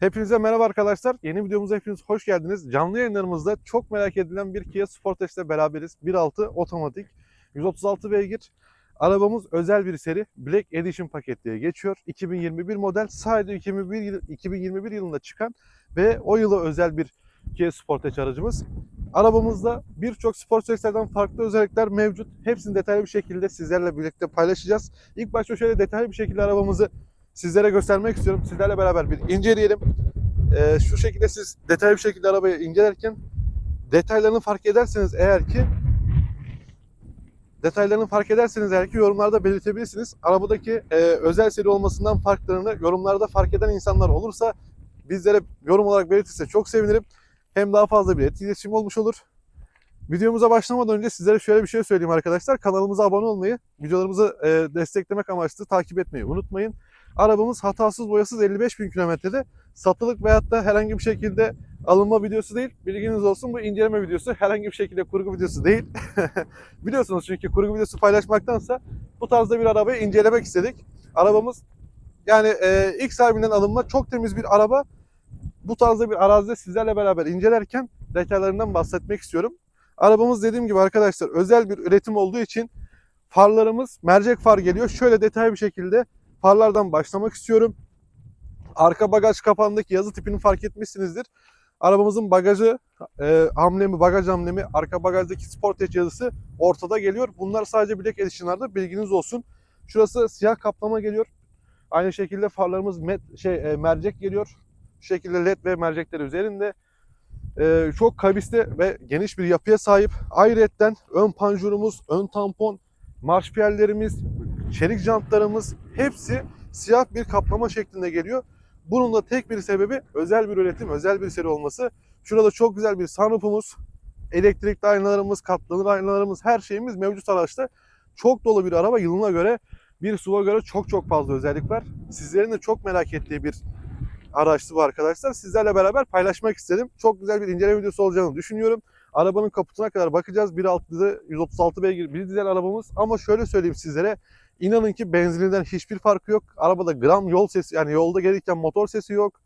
Hepinize merhaba arkadaşlar. Yeni videomuza hepiniz hoş geldiniz. Canlı yayınlarımızda çok merak edilen bir Kia Sportage ile beraberiz. 1.6 otomatik, 136 beygir. Arabamız özel bir seri. Black Edition paket geçiyor. 2021 model. Sadece 2021, yıl- 2021 yılında çıkan ve o yıla özel bir Kia Sportage aracımız. Arabamızda birçok Sportage'lerden farklı özellikler mevcut. Hepsini detaylı bir şekilde sizlerle birlikte paylaşacağız. İlk başta şöyle detaylı bir şekilde arabamızı sizlere göstermek istiyorum. Sizlerle beraber bir inceleyelim. Ee, şu şekilde siz detaylı bir şekilde arabayı incelerken detaylarını fark ederseniz eğer ki detaylarını fark ederseniz eğer ki yorumlarda belirtebilirsiniz. Arabadaki e, özel seri olmasından farklarını yorumlarda fark eden insanlar olursa bizlere yorum olarak belirtirse çok sevinirim. Hem daha fazla bir etkileşim olmuş olur. Videomuza başlamadan önce sizlere şöyle bir şey söyleyeyim arkadaşlar. Kanalımıza abone olmayı, videolarımızı e, desteklemek amaçlı takip etmeyi unutmayın. Arabamız hatasız boyasız 55 bin kilometrede satılık veyahut da herhangi bir şekilde alınma videosu değil. Bilginiz olsun bu inceleme videosu herhangi bir şekilde kurgu videosu değil. Biliyorsunuz çünkü kurgu videosu paylaşmaktansa bu tarzda bir arabayı incelemek istedik. Arabamız yani e, ilk sahibinden alınma çok temiz bir araba. Bu tarzda bir arazide sizlerle beraber incelerken detaylarından bahsetmek istiyorum. Arabamız dediğim gibi arkadaşlar özel bir üretim olduğu için farlarımız mercek far geliyor. Şöyle detaylı bir şekilde farlardan başlamak istiyorum. Arka bagaj kapağındaki yazı tipini fark etmişsinizdir. Arabamızın bagajı, e, hamlemi, bagaj hamlemi, arka bagajdaki Sportage yazısı ortada geliyor. Bunlar sadece Black Edition'larda bilginiz olsun. Şurası siyah kaplama geliyor. Aynı şekilde farlarımız met, şey e, mercek geliyor. Şu şekilde led ve mercekler üzerinde. E, çok kavisli ve geniş bir yapıya sahip. Ayrıyetten ön panjurumuz, ön tampon, marşpiyerlerimiz, çelik jantlarımız hepsi siyah bir kaplama şeklinde geliyor. Bunun da tek bir sebebi özel bir üretim, özel bir seri olması. Şurada çok güzel bir sunroofumuz, elektrikli aynalarımız, katlanır aynalarımız, her şeyimiz mevcut araçta. Çok dolu bir araba yılına göre, bir SUV'a göre çok çok fazla özellik var. Sizlerin de çok merak ettiği bir araçtı bu arkadaşlar. Sizlerle beraber paylaşmak istedim. Çok güzel bir inceleme videosu olacağını düşünüyorum. Arabanın kaputuna kadar bakacağız. 1.6'da 136 beygir bir dizel arabamız. Ama şöyle söyleyeyim sizlere. İnanın ki benzininden hiçbir farkı yok. Arabada gram yol sesi yani yolda gelirken motor sesi yok.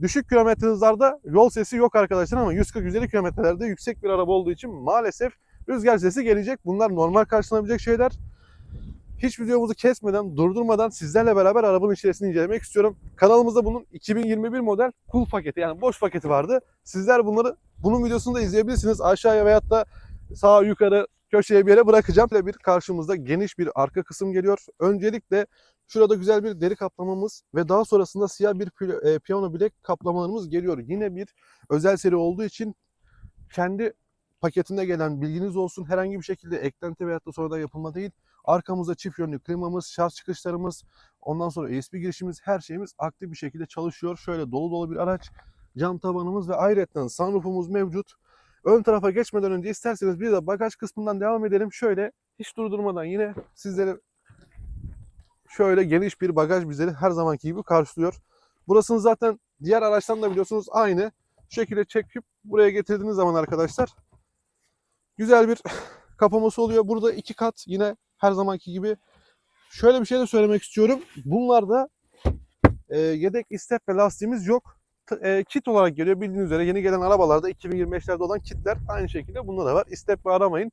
Düşük kilometre hızlarda yol sesi yok arkadaşlar ama 140-150 kilometrelerde yüksek bir araba olduğu için maalesef rüzgar sesi gelecek. Bunlar normal karşılanabilecek şeyler. Hiç videomuzu kesmeden, durdurmadan sizlerle beraber arabanın içerisini incelemek istiyorum. Kanalımızda bunun 2021 model cool paketi yani boş paketi vardı. Sizler bunları bunun videosunu da izleyebilirsiniz. Aşağıya veyahut da sağa yukarı köşeye bir yere bırakacağım. Böyle bir karşımızda geniş bir arka kısım geliyor. Öncelikle şurada güzel bir deri kaplamamız ve daha sonrasında siyah bir e, piyano bilek kaplamalarımız geliyor. Yine bir özel seri olduğu için kendi paketinde gelen bilginiz olsun. Herhangi bir şekilde eklenti veyahut da sonradan yapılma değil. Arkamızda çift yönlü klimamız, şarj çıkışlarımız, ondan sonra USB girişimiz, her şeyimiz aktif bir şekilde çalışıyor. Şöyle dolu dolu bir araç. Cam tavanımız ve ayrıca sunroofumuz mevcut. Ön tarafa geçmeden önce isterseniz bir de bagaj kısmından devam edelim. Şöyle hiç durdurmadan yine sizlere şöyle geniş bir bagaj bizleri her zamanki gibi karşılıyor. Burasını zaten diğer araçtan da biliyorsunuz aynı. Şekilde çekip buraya getirdiğiniz zaman arkadaşlar güzel bir kapaması oluyor. Burada iki kat yine her zamanki gibi. Şöyle bir şey de söylemek istiyorum. Bunlarda e, yedek istep ve lastiğimiz yok. E, kit olarak geliyor. Bildiğiniz üzere yeni gelen arabalarda 2025'lerde olan kitler aynı şekilde bunda da var. İstep ve aramayın.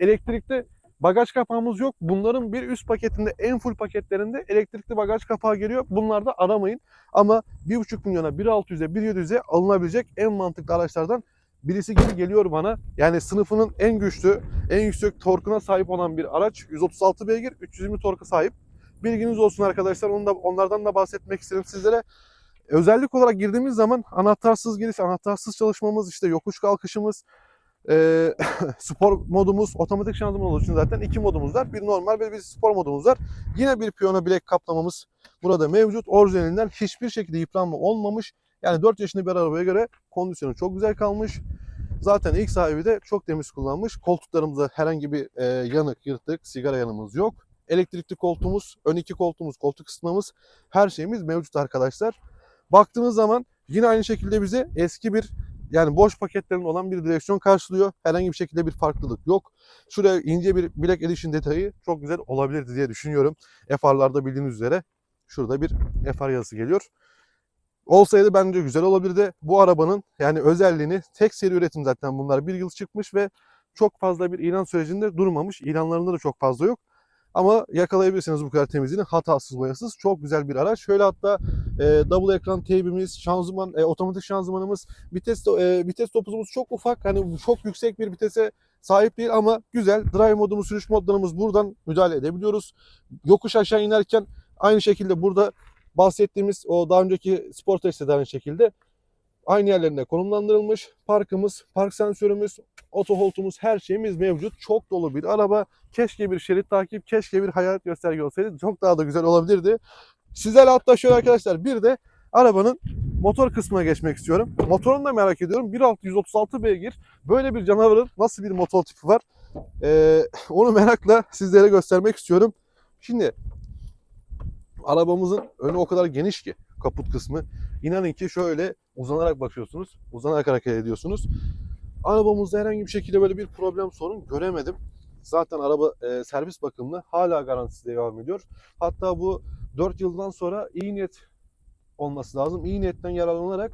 Elektrikli bagaj kapağımız yok. Bunların bir üst paketinde en full paketlerinde elektrikli bagaj kapağı geliyor. Bunlarda aramayın. Ama 1.5 milyona, 1.600'e, 1.700'e alınabilecek en mantıklı araçlardan birisi gibi geliyor bana. Yani sınıfının en güçlü, en yüksek torkuna sahip olan bir araç. 136 beygir, 320 torka sahip. Bilginiz olsun arkadaşlar. Onu da, onlardan da bahsetmek istedim sizlere. Özellik olarak girdiğimiz zaman anahtarsız giriş, anahtarsız çalışmamız, işte yokuş kalkışımız, eee, spor modumuz, otomatik şanzıman olduğu için zaten iki modumuz var. Bir normal ve bir spor modumuz var. Yine bir piyano bilek kaplamamız burada mevcut. Orijinalinden hiçbir şekilde yıpranma olmamış. Yani 4 yaşında bir arabaya göre kondisyonu çok güzel kalmış. Zaten ilk sahibi de çok temiz kullanmış. Koltuklarımızda herhangi bir e, yanık, yırtık, sigara yanımız yok. Elektrikli koltuğumuz, ön iki koltuğumuz, koltuk ısıtmamız her şeyimiz mevcut arkadaşlar. Baktığınız zaman yine aynı şekilde bize eski bir yani boş paketlerin olan bir direksiyon karşılıyor. Herhangi bir şekilde bir farklılık yok. Şuraya ince bir Black Edition detayı çok güzel olabilirdi diye düşünüyorum. FR'larda bildiğiniz üzere şurada bir FR yazısı geliyor. Olsaydı bence güzel olabilirdi. Bu arabanın yani özelliğini tek seri üretim zaten bunlar bir yıl çıkmış ve çok fazla bir ilan sürecinde durmamış. İlanlarında da çok fazla yok. Ama yakalayabilirsiniz bu kadar temizliğini. Hatasız boyasız. Çok güzel bir araç. Şöyle hatta e, double ekran teybimiz, şanzıman, e, otomatik şanzımanımız, vites e, vites topuzumuz çok ufak. Hani çok yüksek bir vitese sahip değil ama güzel. Drive modumuz, sürüş modlarımız buradan müdahale edebiliyoruz. Yokuş aşağı inerken aynı şekilde burada bahsettiğimiz o daha önceki spor testi de aynı şekilde aynı yerlerinde konumlandırılmış. Parkımız, park sensörümüz, oto holtumuz her şeyimiz mevcut. Çok dolu bir araba. Keşke bir şerit takip, keşke bir hayalet gösterge olsaydı. Çok daha da güzel olabilirdi. Sizlerle hatta şöyle arkadaşlar bir de arabanın motor kısmına geçmek istiyorum. Motorunu da merak ediyorum. 1.6 136 beygir. Böyle bir canavarın nasıl bir motor tipi var? Ee, onu merakla sizlere göstermek istiyorum. Şimdi arabamızın önü o kadar geniş ki kaput kısmı. İnanın ki şöyle uzanarak bakıyorsunuz. Uzanarak hareket ediyorsunuz. Arabamızda herhangi bir şekilde böyle bir problem sorun göremedim. Zaten araba e, servis bakımlı hala garantisi devam ediyor. Hatta bu 4 yıldan sonra iyi niyet olması lazım. İyi niyetten yararlanarak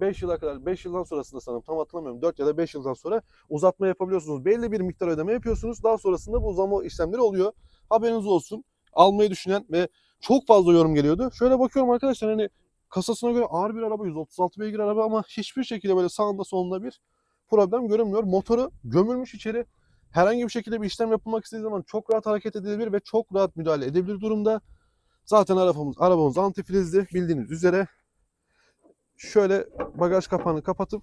5 yıla kadar 5 yıldan sonrasında sanırım tam hatırlamıyorum 4 ya da 5 yıldan sonra uzatma yapabiliyorsunuz. Belli bir miktar ödeme yapıyorsunuz. Daha sonrasında bu uzama işlemleri oluyor. Haberiniz olsun. Almayı düşünen ve çok fazla yorum geliyordu. Şöyle bakıyorum arkadaşlar hani kasasına göre ağır bir araba 136 beygir araba ama hiçbir şekilde böyle sağında solunda bir problem görünmüyor. Motoru gömülmüş içeri. Herhangi bir şekilde bir işlem yapılmak istediği zaman çok rahat hareket edilebilir ve çok rahat müdahale edebilir durumda. Zaten arabamız arabamız antifrizli bildiğiniz üzere. Şöyle bagaj kapağını kapatıp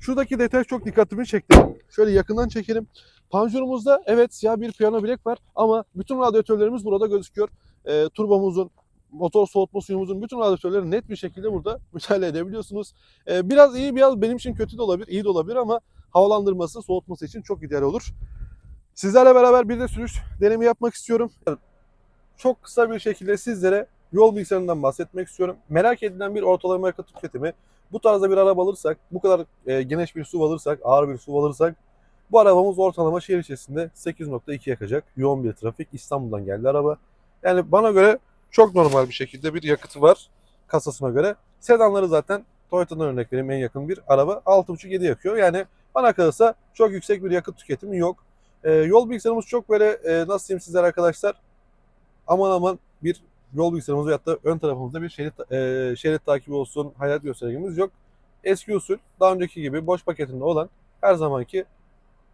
şuradaki detay çok dikkatimi çekti. Şöyle yakından çekelim. Panjurumuzda evet siyah bir piyano bilek var ama bütün radyatörlerimiz burada gözüküyor. E, turbomuzun, motor soğutma suyumuzun bütün radyatörleri net bir şekilde burada müdahale edebiliyorsunuz. E, biraz iyi biraz benim için kötü de olabilir, iyi de olabilir ama havalandırması, soğutması için çok ideal olur. Sizlerle beraber bir de sürüş deneyimi yapmak istiyorum. Çok kısa bir şekilde sizlere yol bilgisayarından bahsetmek istiyorum. Merak edilen bir ortalama yakıt tüketimi. Bu tarzda bir araba alırsak, bu kadar e, geniş bir SUV alırsak, ağır bir SUV alırsak bu arabamız ortalama şehir içerisinde 8.2 yakacak. Yoğun bir trafik. İstanbul'dan geldi araba. Yani bana göre çok normal bir şekilde bir yakıtı var kasasına göre. Sedanları zaten Toyota'dan örnek vereyim en yakın bir araba 6.5-7 yakıyor. Yani bana kalırsa çok yüksek bir yakıt tüketimi yok. Ee, yol bilgisayarımız çok böyle e, nasıl diyeyim sizlere arkadaşlar aman aman bir yol bilgisayarımız veyahut da ön tarafımızda bir şerit, e, şerit takibi olsun, hayat göstergemiz yok. Eski usul daha önceki gibi boş paketinde olan her zamanki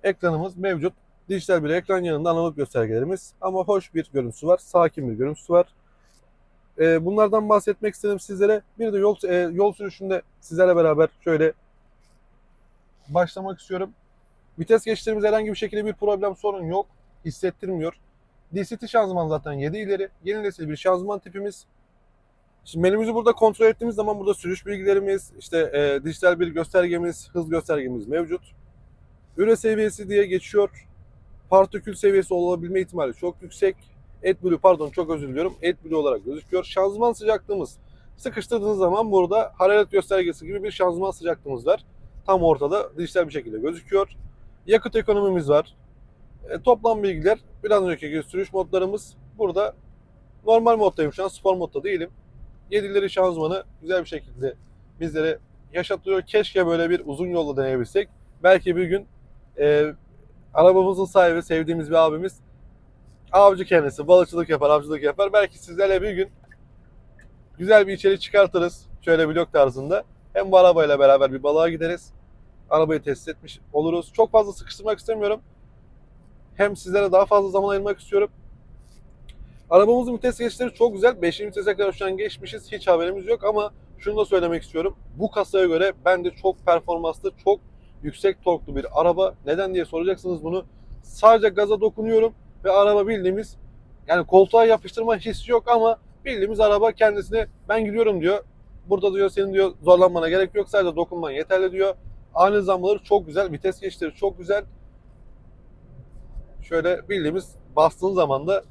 ekranımız mevcut. Dijital bir ekran yanında analog göstergelerimiz ama hoş bir görüntüsü var, sakin bir görüntüsü var. Ee, bunlardan bahsetmek istedim sizlere. Bir de yol e, yol sürüşünde sizlerle beraber şöyle başlamak istiyorum. Vites geçişlerimizde herhangi bir şekilde bir problem sorun yok. Hissettirmiyor. DCT şanzıman zaten 7 ileri. Yeni nesil bir şanzıman tipimiz. Şimdi menümüzü burada kontrol ettiğimiz zaman burada sürüş bilgilerimiz, işte e, dijital bir göstergemiz, hız göstergemiz mevcut. Üre seviyesi diye geçiyor. Partikül seviyesi olabilme ihtimali çok yüksek. AdBlue pardon çok özür diliyorum. AdBlue olarak gözüküyor. Şanzıman sıcaklığımız sıkıştırdığınız zaman burada hararet göstergesi gibi bir şanzıman sıcaklığımız var. Tam ortada dijital bir şekilde gözüküyor. Yakıt ekonomimiz var. E, toplam bilgiler biraz önceki sürüş modlarımız burada normal moddayım şu an spor modda değilim. 7'leri şanzımanı güzel bir şekilde bizlere yaşatıyor. Keşke böyle bir uzun yolda deneyebilsek. Belki bir gün e, arabamızın sahibi sevdiğimiz bir abimiz avcı kendisi balıkçılık yapar avcılık yapar belki sizlerle bir gün güzel bir içerik çıkartırız şöyle vlog tarzında hem bu arabayla beraber bir balığa gideriz arabayı test etmiş oluruz çok fazla sıkıştırmak istemiyorum hem sizlere daha fazla zaman ayırmak istiyorum arabamızın vites geçişleri çok güzel 5. vitese kadar şu an geçmişiz hiç haberimiz yok ama şunu da söylemek istiyorum bu kasaya göre bence çok performanslı çok yüksek torklu bir araba. Neden diye soracaksınız bunu. Sadece gaza dokunuyorum ve araba bildiğimiz yani koltuğa yapıştırma hissi yok ama bildiğimiz araba kendisine ben gidiyorum diyor. Burada diyor senin diyor zorlanmana gerek yok sadece dokunman yeterli diyor. Ani hızlanmaları çok güzel. Vites geçişleri çok güzel. Şöyle bildiğimiz bastığın zaman da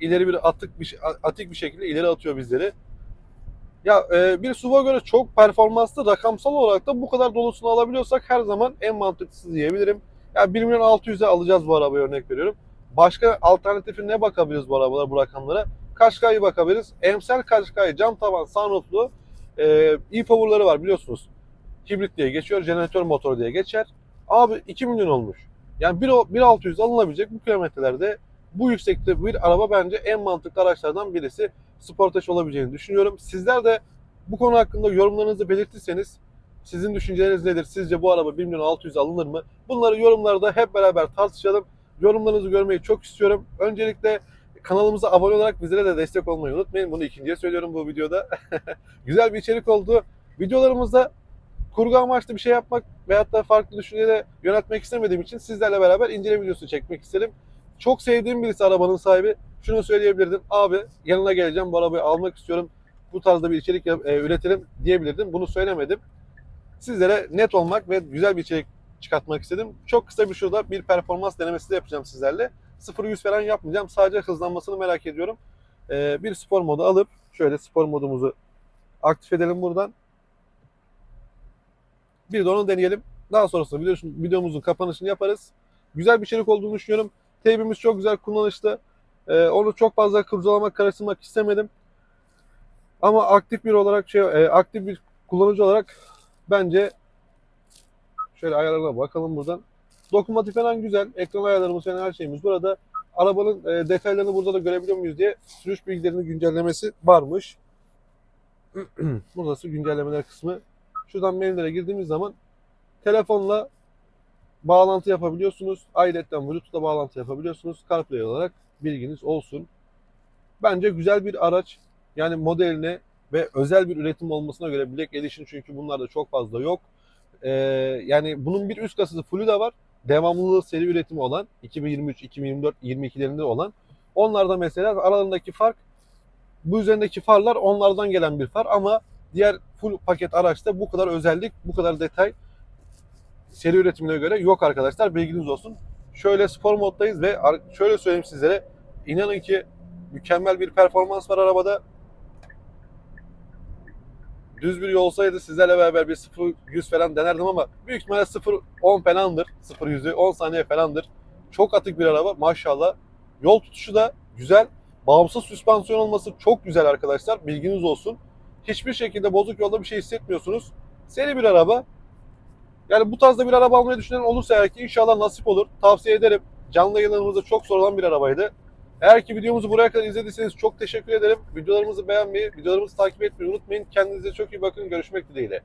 ileri bir atık bir atik bir şekilde ileri atıyor bizleri. Ya e, bir SUV'a göre çok performanslı rakamsal olarak da bu kadar dolusunu alabiliyorsak her zaman en mantıklısı diyebilirim. Ya 1 milyon 600'e alacağız bu arabayı örnek veriyorum. Başka alternatifi ne bakabiliriz bu arabalara bu rakamlara? Kaşkay'ı bakabiliriz. Emsel Kaşkay cam tavan sunrooflu e, e-power'ları var biliyorsunuz. Hibrit diye geçiyor, jeneratör motoru diye geçer. Abi 2 milyon olmuş. Yani 1.600 alınabilecek bu kilometrelerde bu yüksekte bir araba bence en mantıklı araçlardan birisi. Sportage olabileceğini düşünüyorum. Sizler de bu konu hakkında yorumlarınızı belirtirseniz sizin düşünceleriniz nedir? Sizce bu araba 1 milyon 600 alınır mı? Bunları yorumlarda hep beraber tartışalım. Yorumlarınızı görmeyi çok istiyorum. Öncelikle kanalımıza abone olarak bizlere de destek olmayı unutmayın. Bunu ikinciye söylüyorum bu videoda. Güzel bir içerik oldu. Videolarımızda kurgu amaçlı bir şey yapmak veyahut da farklı düşüncelere yöneltmek istemediğim için sizlerle beraber inceleme videosu çekmek istedim. Çok sevdiğim birisi arabanın sahibi. Şunu söyleyebilirdim. Abi yanına geleceğim bu arabayı almak istiyorum. Bu tarzda bir içerik e, üretelim diyebilirdim. Bunu söylemedim. Sizlere net olmak ve güzel bir içerik çıkartmak istedim. Çok kısa bir şurada bir performans denemesi de yapacağım sizlerle. 0-100 falan yapmayacağım. Sadece hızlanmasını merak ediyorum. Ee, bir spor modu alıp şöyle spor modumuzu aktif edelim buradan. Bir de onu deneyelim. Daha sonrasında videomuzun kapanışını yaparız. Güzel bir içerik olduğunu düşünüyorum. Teybimiz çok güzel kullanışlı. Ee, onu çok fazla kurcalamak, karıştırmak istemedim. Ama aktif bir olarak şey, e, aktif bir kullanıcı olarak bence şöyle ayarlarına bakalım buradan. Dokunmatik falan güzel. Ekran ayarlarımız falan her şeyimiz burada. Arabanın e, detaylarını burada da görebiliyor muyuz diye sürüş bilgilerini güncellemesi varmış. Burası güncellemeler kısmı. Şuradan menülere girdiğimiz zaman telefonla bağlantı yapabiliyorsunuz. Ayrıca Bluetooth'la bağlantı yapabiliyorsunuz. CarPlay olarak bilginiz olsun. Bence güzel bir araç. Yani modeline ve özel bir üretim olmasına göre Black Edition çünkü bunlarda çok fazla yok. Ee, yani bunun bir üst kasası fullü de var. Devamlılığı seri üretimi olan 2023, 2024, 22'lerinde olan. Onlarda mesela aralarındaki fark bu üzerindeki farlar onlardan gelen bir far ama diğer full paket araçta bu kadar özellik, bu kadar detay seri üretimine göre yok arkadaşlar. Bilginiz olsun. Şöyle spor moddayız ve şöyle söyleyeyim sizlere. İnanın ki mükemmel bir performans var arabada. Düz bir yol olsaydı sizlerle beraber bir 0-100 falan denerdim ama büyük ihtimalle 0-10 falandır. 0-100'ü 10 saniye falandır. Çok atık bir araba maşallah. Yol tutuşu da güzel. Bağımsız süspansiyon olması çok güzel arkadaşlar. Bilginiz olsun. Hiçbir şekilde bozuk yolda bir şey hissetmiyorsunuz. Seri bir araba. Yani bu tarzda bir araba almayı düşünen olursa eğer ki inşallah nasip olur. Tavsiye ederim. Canlı yayınlarımızda çok sorulan bir arabaydı. Eğer ki videomuzu buraya kadar izlediyseniz çok teşekkür ederim. Videolarımızı beğenmeyi, videolarımızı takip etmeyi unutmayın. Kendinize çok iyi bakın. Görüşmek dileğiyle.